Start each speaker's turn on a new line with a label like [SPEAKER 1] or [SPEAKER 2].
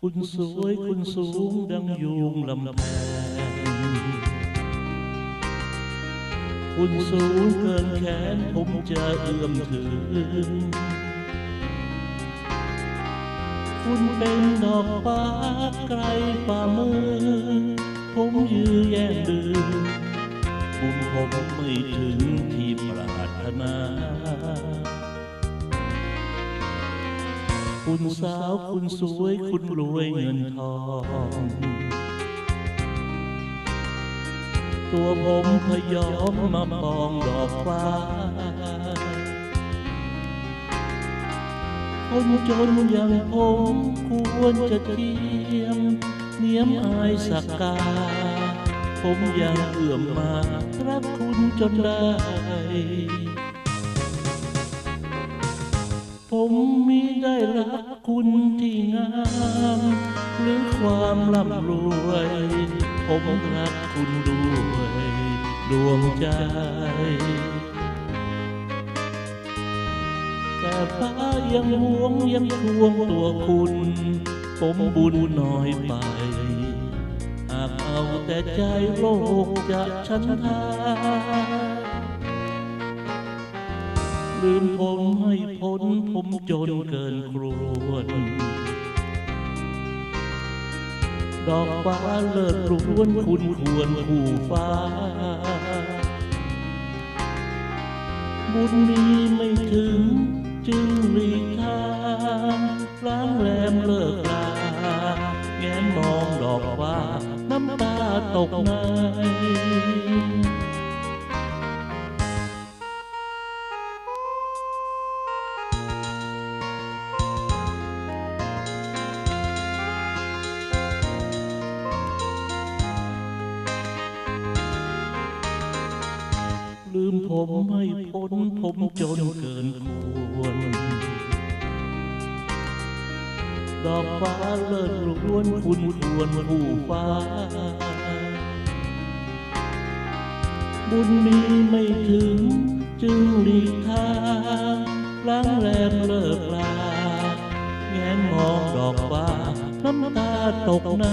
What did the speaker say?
[SPEAKER 1] คุณสวยคุณสูงดังยุงลำแพนคุณสูงเกินแขนผมจะเอื้อมถึง คุณเป็นดอกฟ้าไกลฝ่ามือ ผมยื้อแย่งดึงบุญผมไม่ถึงที่ปรารถนา คุณสาวคุณสวยคุณรวยเงินทอง ตัวผมพยอมมาปองดอกฟ้า คนจนอย่างผมควรจะเทียม เนียมอายสักกา ผมยังเอื้อมมารักคุณจนได้ รักคุณที่งาม หรือความร่ำรวย ผมรักคุณด้วยดวงใจ แต่ฟ้ายังห่วงยังทวงตัวคุณ ผมบุญน้อยไป หากเอาแต่ใจโลกจะชันทาลืมผมให้พ้นผมจนเกินคร ดอกฟ้าเลิศรุ่นคุณควรคู่ฟ้า บุญมีไม่ถึงจึงรีทางล้างแรมเลิกลาแง้มองดอกฟ้าน้ำตาตกใน มผมให้พ้นผมจนเกินควร ดอกฟ้าเลิศล้วนคุณควรผู้ฟ้า บุญมีไม่ถึงจึงหลีกทางล้างแรมเลิกลา แงนมองดอกฟ้าน้ำตาตกใน